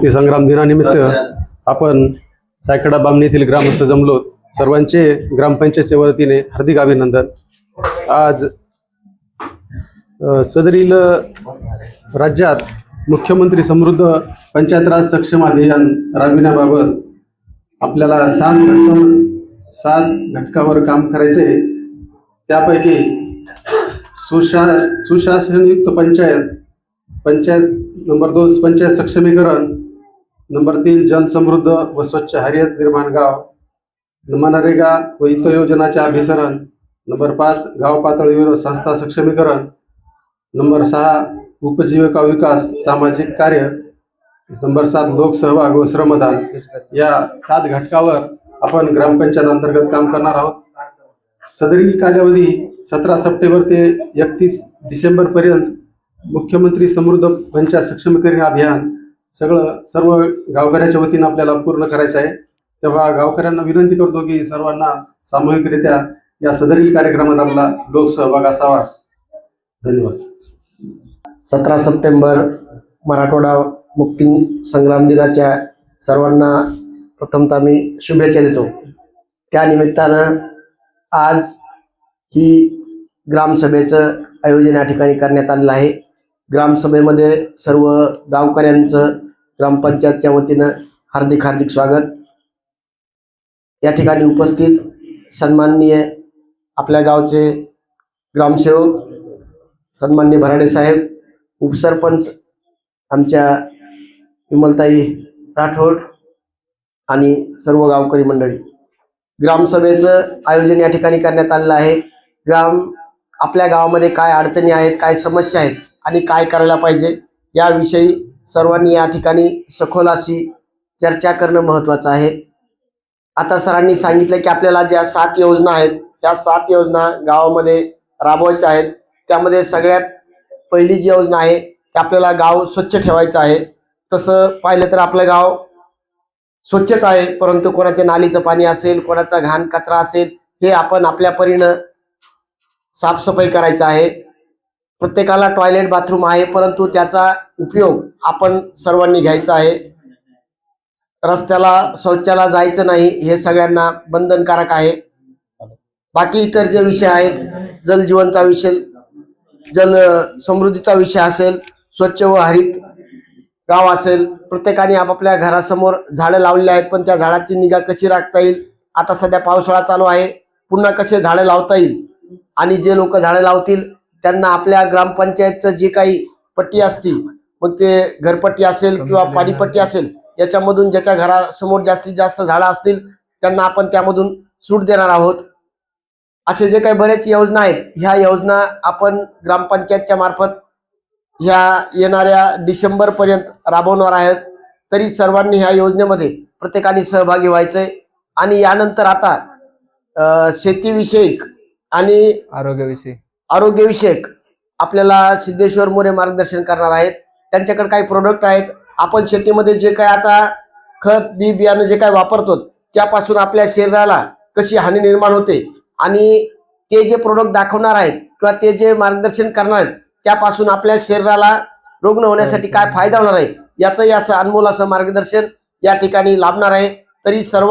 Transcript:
मुक्तीसंग्राम दिनानिमित्त आपण सायकडा बामणी येथील ग्रामस्थ जमलो. सर्वांचे ग्रामपंचायतच्या वतीने हार्दिक अभिनंदन. आज सदरील राज्यात मुख्यमंत्री समृद्ध पंचायत राज सक्षम अभियान राबविण्याबाबत आपल्याला सात घटकावर सात घटकावर काम करायचे. त्यापैकी सुशा सुशासनयुक्त पंचायत पंचायत नंबर दोन पंचायत सक्षमीकरण नंबर तीन जलसमृद्ध व स्वच्छ हरित निर्माण गाव. मनरेगा व इतर योजनाचे अभिसरण. नंबर पाच गाव पातळीवर संस्था सक्षमीकरण. नंबर सहा उपजीविका विकास सामाजिक कार्य. नंबर सात लोकसहभाग व श्रमदान. या सात घटकावर आपण ग्रामपंचायत अंतर्गत काम करणार आहोत. सदरील कालावधी सतरा सप्टेंबर ते एकतीस डिसेंबर पर्यंत मुख्यमंत्री समृद्ध पंचायत सक्षमीकरण अभियान सगळं सर्व गावकऱ्याच्या वतीनं आपल्याला पूर्ण करायचं आहे. तेव्हा गावकऱ्यांना विनंती करतो की सर्वांना सामूहिकरित्या या सदरील कार्यक्रमात आपला लोकसहभाग असावा. धन्यवाद. सतरा सप्टेंबर मराठवाडा मुक्ती संग्राम दिनाच्या सर्वांना प्रथमतः मी शुभेच्छा देतो. त्या निमित्तानं आज ही ग्रामसभेचं आयोजन या ठिकाणी करण्यात आलेलं आहे. ग्रामसभेमध्ये सर्व गावकऱ्यांचं ग्रामपंचायतच्या वतीनं हार्दिक हार्दिक स्वागत. या ठिकाणी उपस्थित सन्माननीय आपल्या गावचे ग्रामसेवक सन्मान्य भराडे साहेब उपसरपंच आमच्या विमलताई राठोड आणि सर्व गावकरी मंडळी. ग्रामसभेचं आयोजन या ठिकाणी करण्यात आलेलं आहे. ग्राम आपल्या गावामध्ये काय अडचणी आहेत काय समस्या आहेत आणि काय करायला पाहिजे याविषयी सर्वांनी या ठिकाणी सखोल अशी चर्चा करणं महत्त्वाचं आहे. आता सरांनी सांगितलं की आपल्याला ज्या सात योजना आहेत त्या सात योजना गावामध्ये राबवायच्या आहेत. त्यामध्ये सगळ्यात पहिली जी योजना आहे ती आपल्याला गाव स्वच्छ ठेवायचं आहे. तसं पाहिलं तर आपलं गाव स्वच्छच आहे परंतु कोणाच्या नालीचं पाणी असेल कोणाचा घाण कचरा असेल हे आपण आपल्या परीनं साफसफाई करायचं आहे. प्रत्येकाला टॉयलेट बाथरूम आहे परंतु त्याचा उपयोग आपण सर्वांनी घ्यायचा आहे. रस्त्याला शौचाला जायचं नाही हे सगळ्यांना बंधनकारक आहे. बाकी इतर जे विषय आहेत जलजीवनचा विषय जल समृद्धीचा विषय असेल स्वच्छ व हरित गाव असेल प्रत्येकाने आपापल्या घरासमोर झाडं लावलेली आहेत पण त्या झाडाची निगा कशी राखता येईल? आता सध्या पावसाळा चालू आहे पुन्हा कसे झाडं लावता येईल? आणि जे लोक झाडं लावतील त्यांना आपल्या ग्रामपंचायतचं जे काही पट्टी असती मग ते घरपट्टी असेल किंवा पाणीपट्टी असेल. याच्यामधून ज्याच्या घरासमोर जास्तीत जास्त झाडं असतील त्यांना आपण त्यामधून सूट देणार आहोत. असे जे काही बरेच योजना आहेत ह्या योजना आपण ग्रामपंचायतच्या मार्फत ह्या येणाऱ्या डिसेंबर पर्यंत राबवणार आहेत. तरी सर्वांनी ह्या योजनेमध्ये प्रत्येकाने सहभागी व्हायचंय. आणि यानंतर आता शेतीविषयक आणि आरोग्याविषयी. आरोग्यविषयक आपल्याला सिद्धेश्वर मोरे मार्गदर्शन करणार आहेत. त्यांच्याकडे काही प्रोडक्ट आहेत. आपण शेतीमध्ये जे काय आता खत बी बियाणं जे काय वापरतो त्यापासून आपल्या शरीराला कशी हानी निर्माण होते आणि ते जे प्रोडक्ट दाखवणार आहेत किंवा ते जे मार्गदर्शन करणार आहेत त्यापासून आपल्या शरीराला रुग्ण होण्यासाठी काय फायदा होणार आहे याचंही असं अनमोल असं मार्गदर्शन या ठिकाणी लाभणार आहे. तरी सर्व